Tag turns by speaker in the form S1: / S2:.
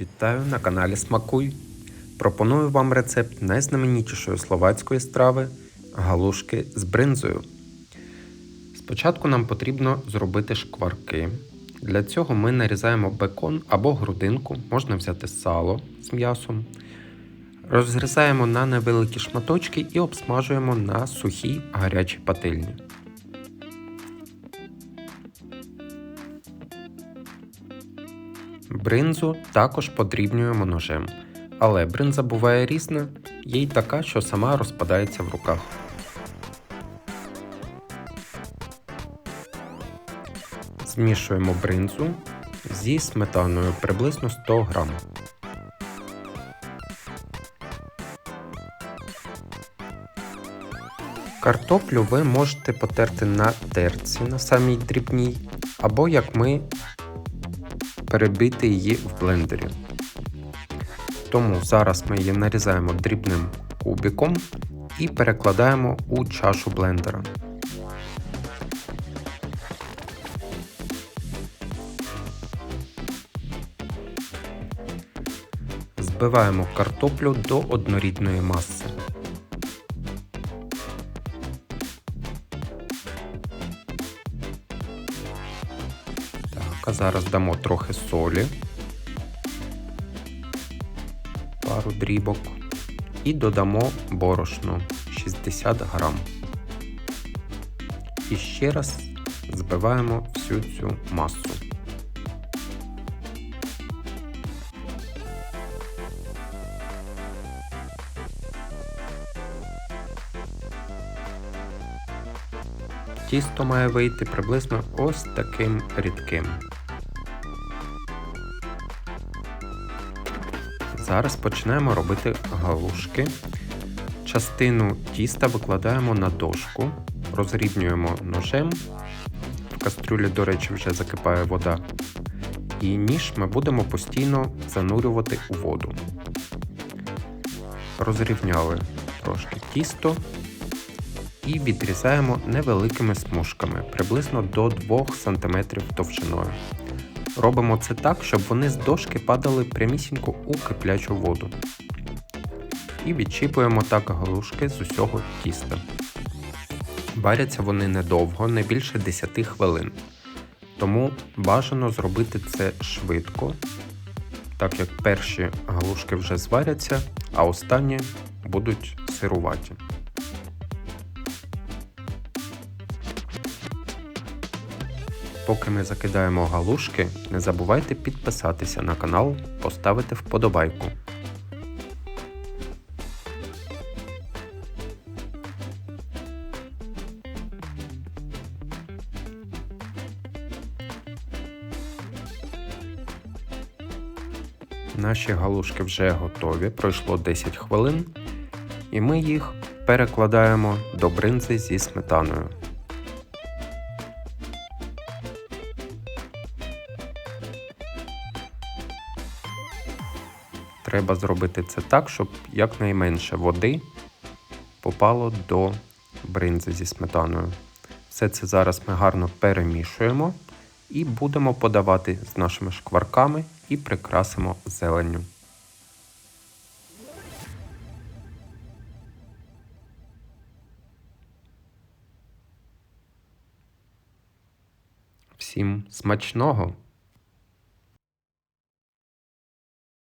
S1: Вітаю на каналі Смакуй. Пропоную вам рецепт найзнаменітішої словацької страви галушки з бринзою. Спочатку нам потрібно зробити шкварки. Для цього ми нарізаємо бекон або грудинку, можна взяти сало з м'ясом. Розрізаємо на невеликі шматочки і обсмажуємо на сухій гарячій пательні. Бринзу також подрібнюємо ножем, але бринза буває різна, є й така, що сама розпадається в руках. Змішуємо бринзу зі сметаною приблизно 100 г. Картоплю ви можете потерти на терці на самій дрібній, або як ми перебити її в блендері. Тому зараз ми її нарізаємо дрібним кубиком і перекладаємо у чашу блендера. Збиваємо картоплю до однорідної маси. Так, зараз дамо трохи солі, пару дрібок і додамо борошно 60 грам. І ще раз збиваємо всю цю масу. Тісто має вийти приблизно ось таким рідким. Зараз починаємо робити галушки. Частину тіста викладаємо на дошку, розрівнюємо ножем. В кастрюлі, до речі, вже закипає вода. І ніж ми будемо постійно занурювати у воду. Розрівняли трошки тісто і відрізаємо невеликими смужками, приблизно до 2 см товщиною. Робимо це так, щоб вони з дошки падали прямісінько у киплячу воду. І відчіпуємо так галушки з усього тіста. Варяться вони недовго, не більше 10 хвилин. Тому бажано зробити це швидко, так як перші галушки вже зваряться, а останні будуть сируваті. Поки ми закидаємо галушки, не забувайте підписатися на канал, поставити вподобайку. Наші галушки вже готові, пройшло 10 хвилин, і ми їх перекладаємо до бринзи зі сметаною. Треба зробити це так, щоб якнайменше води попало до бринзи зі сметаною. Все це зараз ми гарно перемішуємо і будемо подавати з нашими шкварками і прикрасимо зеленню. Всім смачного!